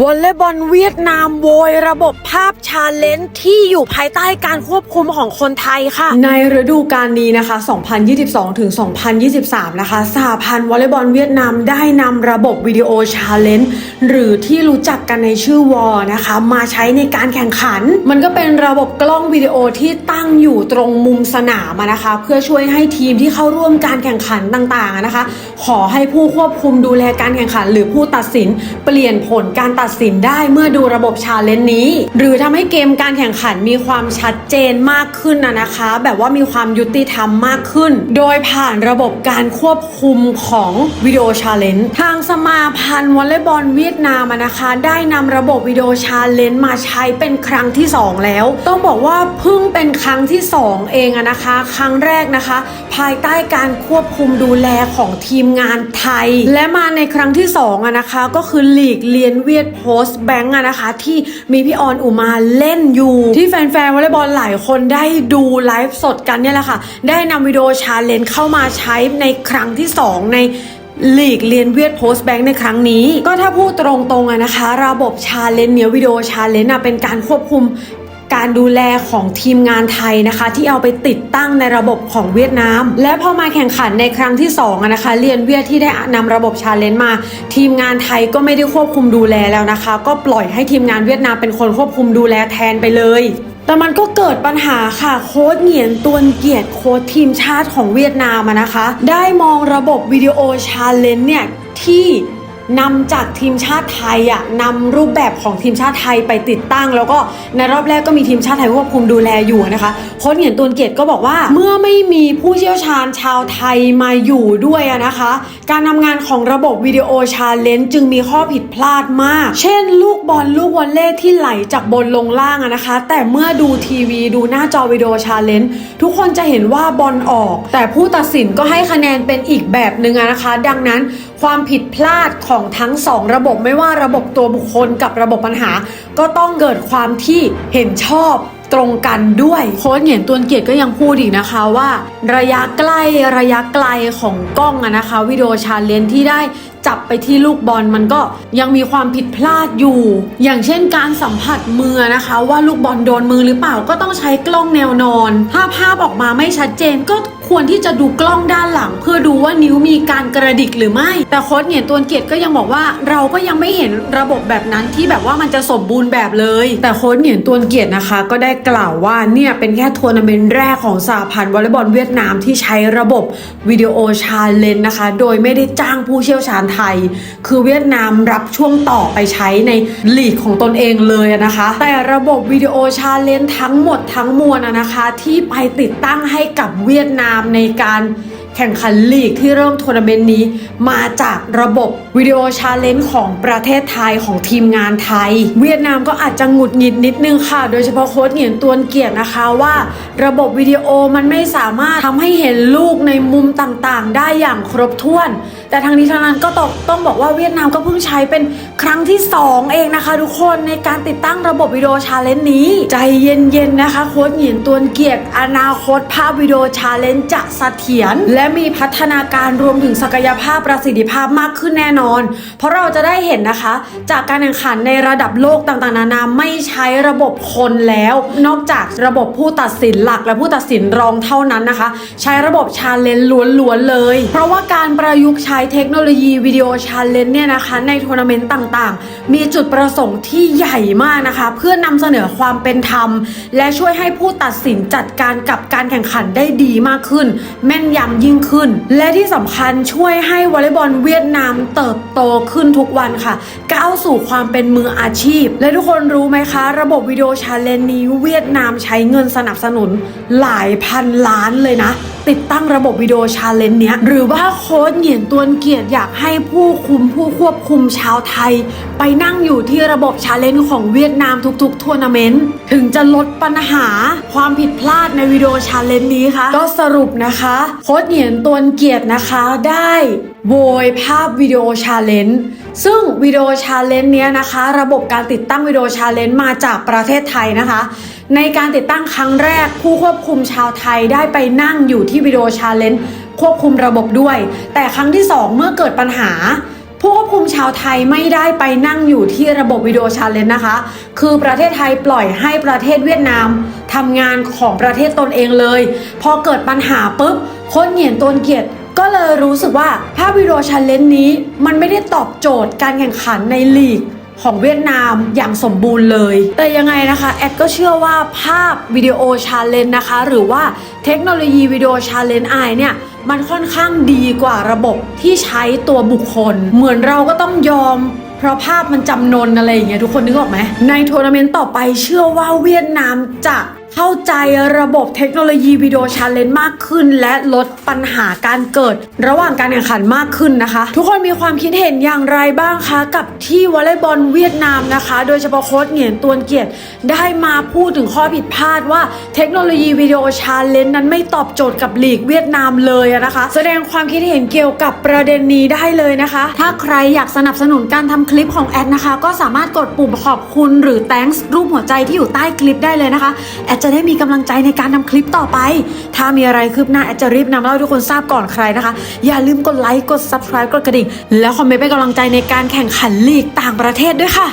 วอลเลย์บอลเวียดนามโวยระบบภาพชาเลนจ์ที่อยู่ภายใต้การควบคุมของคนไทยค่ะ ในฤดูกาลนี้นะคะ 2022 ถึง 2023 นะคะสหพันธ์วอลเลย์บอลเวียดนามได้นำระบบวิดีโอชาเลนจ์หรือที่รู้จักกันในชื่อวอนะคะ มาใช้ในการแข่งขัน มันก็เป็นระบบกล้องวิดีโอที่ตั้งอยู่ตรงมุมสนามนะคะ เพื่อช่วยให้ทีมที่เข้าร่วมการแข่งขันต่างๆนะคะ ขอให้ผู้ควบคุมดูแลการแข่งขัน หรือผู้ตัดสินเปลี่ยนผลการตัดสินได้เมื่อดูระบบชาเลนจ์นี้ หรือทำให้เกมการแข่งขันมีความชัดเจนมากขึ้นนะนะคะ แบบว่ามีความยุติธรรมมากขึ้น โดยผ่านระบบการควบคุมของวิดีโอชาเลนจ์ทางสมาพันธ์วอลเลย์บอลเวียดนามนะคะ ได้นำระบบวิดีโอชาเลนจ์มาใช้เป็นครั้งที่ 2 แล้ว ต้องบอกว่าเพิ่งเป็นครั้งที่ 2 เองอะนะคะ ครั้งแรกนะคะ ภายใต้การควบคุมดูแลของทีมงานไทย และมาในครั้งที่2อะนะคะก็คือหลีกเลียนเวียดโพสต์แบงก์อะนะคะ ที่มีพี่ออนอุมาเล่นอยู่ ที่แฟนๆวอลเลย์บอลหลายคนได้ดูไลฟ์สดกันเนี่ยแหละค่ะ ได้นำวิดีโอชาเลนจ์เข้ามาใช้ในครั้งที่ 2 ในลีกเรียนเวียดโพสต์แบงค์ในครั้งนี้ ก็ถ้าพูดตรงๆอะนะคะ ระบบชาเลนจ์เนี่ยวิดีโอชาเลนจ์เป็นการควบคุม การดูแลของทีมงานไทยนะคะ ที่เอาไปติดตั้งในระบบของเวียดนาม และพอมาแข่งขันในครั้งที่2อะนะคะเรียนเวียดที่ได้นำระบบชาเลนจ์มา ทีมงานไทยก็ไม่ได้ควบคุมดูแลแล้วนะคะ ก็ปล่อยให้ทีมงานเวียดนามเป็นคนควบคุมดูแลแทนไปเลยแต่มันก็เกิดปัญหาค่ะโค้ชเหงียนตวนเกียรติโค้ชทีมชาติของเวียดนามนะคะ ได้มองระบบวิดีโอชาเลนจ์เนี่ยที่ นำจากทีมชาติไทยอะนำรูปแบบของทีมชาติไทยไปติดตั้ง แล้วก็ในรอบแรกก็มีทีมชาติไทยควบคุมดูแลอยู่นะคะโค้ชเหงียนตวนเกียรติก็บอกว่า เมื่อไม่มีผู้เชี่ยวชาญชาวไทยมาอยู่ด้วยนะคะ การทำงานของระบบวิดีโอชาเลนจ์จึงมีข้อผิดพลาดมาก เช่น ลูกบอลลูกวอลเล่ที่ไหลจากบนลงล่างนะคะ แต่เมื่อดูทีวีดูหน้าจอวิดีโอชาเลนจ์ทุกคนจะเห็นว่าบอลออก แต่ผู้ตัดสินก็ให้คะแนนเป็นอีกแบบหนึ่งนะคะ ดังนั้น ความผิดพลาดของทั้งสองระบบไม่ว่าระบบตัวบุคคลกับระบบปัญหา ก็ต้องเกิดความที่เห็นชอบตรงกันด้วยโค้ชเหงียนตวนเกียรติก็ยังพูดอีกนะคะว่า ระยะใกล้ระยะไกลของกล้องอะนะคะวิดีโอชาเลนจ์ที่ได้ จับไปที่ลูกบอลมันก็ยังมีความผิดพลาดอยู่ อย่างเช่นการสัมผัสมือนะคะ ว่าลูกบอลโดนมือหรือเปล่าก็ต้องใช้กล้องแนวนอน ถ้าภาพออกมาไม่ชัดเจนก็ควรที่จะดูกล้องด้านหลัง เพื่อดูว่านิ้วมีการกระดิกหรือไม่ แต่โค้ชเหงียนตวนเกียรติก็ยังบอกว่าเราก็ยังไม่เห็นระบบแบบนั้นที่แบบว่ามันจะสมบูรณ์แบบเลย แต่โค้ชเหงียนตวนเกียรตินะคะ ก็ได้กล่าวว่าเนี่ยเป็นแค่ทัวร์นาเมนต์แรกของสหพันธ์วอลเลย์บอลเวียดนามที่ใช้ระบบวิดีโอชาเลนนะคะ โดยไม่ได้จ้างผู้เชี่ยวชาญไทย คือเวียดนามรับช่วงต่อไปใช้ในลีกของตนเองเลยนะคะ แต่ระบบวิดีโอชาเลนทั้งหมดทั้งมวลนะคะ ที่ไปติดตั้งให้กับเวียดนามในการ แข่งขันลีกที่เริ่มทัวร์นาเมนต์นี้ มาจากระบบวิดีโอชาเลนจ์ของประเทศไทยของทีมงานไทย เวียดนามก็อาจจะหงุดหงิดนิดนึงค่ะ โดยเฉพาะโค้ชเหงียนตวนเกียรตินะคะว่า ระบบวิดีโอมันไม่สามารถทำให้เห็นลูกในมุมต่างๆ ได้อย่างครบถ้วน แต่ทางนี้ทางนั้นก็ต้องต้องบอกว่าเวียดนามก็เพิ่งใช้เป็นครั้งที่ 2 เองนะคะ ทุกคนในการติดตั้งระบบวิดีโอชาเลนจ์นี้ ใจเย็นๆนะคะโค้ชเหงียนตวนเกียรติอนาคตภาพวิดีโอชาเลนจ์จะเสถียรและและมีพัฒนาการรวมถึงศักยภาพประสิทธิภาพมากขึ้นแน่นอน เพราะเราจะได้เห็นนะคะ จากการแข่งขันในระดับโลกต่างๆ นานาไม่ใช้ระบบคนแล้ว นอกจากระบบผู้ตัดสินหลักและผู้ตัดสินรองเท่านั้นนะคะ ใช้ระบบชาเลนจ์ล้วนๆเลย เพราะว่าการประยุกต์ใช้เทคโนโลยีวิดีโอชาเลนจ์เนี่ยนะคะ ในทัวร์นาเมนต์ต่างๆ มีจุดประสงค์ที่ใหญ่มากนะคะ เพื่อนำเสนอความเป็นธรรม และช่วยให้ผู้ตัดสินจัดการกับการแข่งขันได้ดีมากขึ้น แม่นยำยิ่งขึ้น และที่สำคัญช่วยให้วอลเลย์บอลเวียดนามเติบโตขึ้นทุกวันค่ะ ก้าวสู่ความเป็นมืออาชีพ และทุกคนรู้ไหมคะ ระบบวิดีโอชาเลนจ์นี้เวียดนามใช้เงินสนับสนุนหลายพันล้านเลยนะ ติดตั้งระบบวิดีโอชาเลนจ์เนี้ยหรือว่าโค้ชเหงียนตวนเกียรติอยากให้ผู้คุมผู้ควบคุมชาวไทย ไปนั่งอยู่ที่ระบบชาเลนจ์ของเวียดนามทุกๆทัวร์นาเมนต์ถึงจะลดปัญหาความผิดพลาดในวิดีโอชาเลนจ์นี้ค่ะก็สรุปนะคะโค้ชเหงียนตวนเกียรตินะคะได้โวยภาพวิดีโอชาเลนจ์ซึ่งวิดีโอชาเลนจ์เนี้ยนะคะ ระบบการติดตั้งวิดีโอชาเลนจ์มาจากประเทศไทยนะคะ ในการติดตั้งครั้งแรกผู้ควบคุมชาวไทยได้ไปนั่งอยู่ที่วิดีโอชาเลนจ์ควบคุมระบบด้วย แต่ครั้งที่ 2 เมื่อเกิดปัญหา ผู้ควบคุมชาวไทยไม่ได้ไปนั่งอยู่ที่ระบบวิดีโอชาเลนจ์นะคะ คือประเทศไทยปล่อยให้ประเทศเวียดนามทำงานของประเทศตนเองเลย พอเกิดปัญหาปุ๊บ คนเหยียนตนเกียรติก็เลยรู้สึกว่าภาพวิดีโอชาเลนจ์นี้ มันไม่ได้ตอบโจทย์การแข่งขันในลีกของเวียดนามอย่างสมบูรณ์เลย แต่ยังไงนะคะ แอดก็เชื่อว่าภาพวิดีโอชาเลนจ์นะคะ หรือว่าเทคโนโลยีวิดีโอชาเลนจ์ไอเนี่ย มันค่อนข้างดีกว่าระบบที่ใช้ตัวบุคคล เหมือนเราก็ต้องยอมเพราะภาพมันจำนนอะไรอย่างเงี้ยทุกคนนึกออกไหมในทัวร์นาเมนต์ต่อไปเชื่อว่าเวียดนามจะ เข้าใจระบบเทคโนโลยีวิดีโอชาเลนจ์มากขึ้น และลดปัญหาการเกิด ระหว่างการแข่งขันมากขึ้นนะคะ ทุกคนมีความคิดเห็นอย่างไรบ้างคะกับที่วอลเลย์บอลเวียดนามนะคะ โดยเฉพาะโค้ชเหงียนตวนเกียรติได้มาพูดถึงข้อผิดพลาดว่าเทคโนโลยีวิดีโอชาเลนจ์นั้นไม่ตอบโจทย์กับลีกเวียดนามเลยนะคะ แสดงความคิดเห็นเกี่ยวกับประเด็นนี้ได้เลยนะคะ ถ้าใครอยากสนับสนุนการทำคลิปของแอดนะคะ ก็สามารถกดปุ่มขอบคุณหรือ thanks รูปหัวใจที่อยู่ใต้คลิปได้เลยนะคะแอดจะได้มีกำลังใจในการทำคลิปต่อไป ถ้ามีอะไรคืบหน้าแอดจะรีบนำเล่าให้ทุกคนทราบก่อนใครนะคะ อย่าลืมกดไลค์กด subscribe กดกระดิ่ง แล้วคอมเมนต์เป็นกำลังใจในการแข่งขันลีกต่างประเทศด้วยค่ะ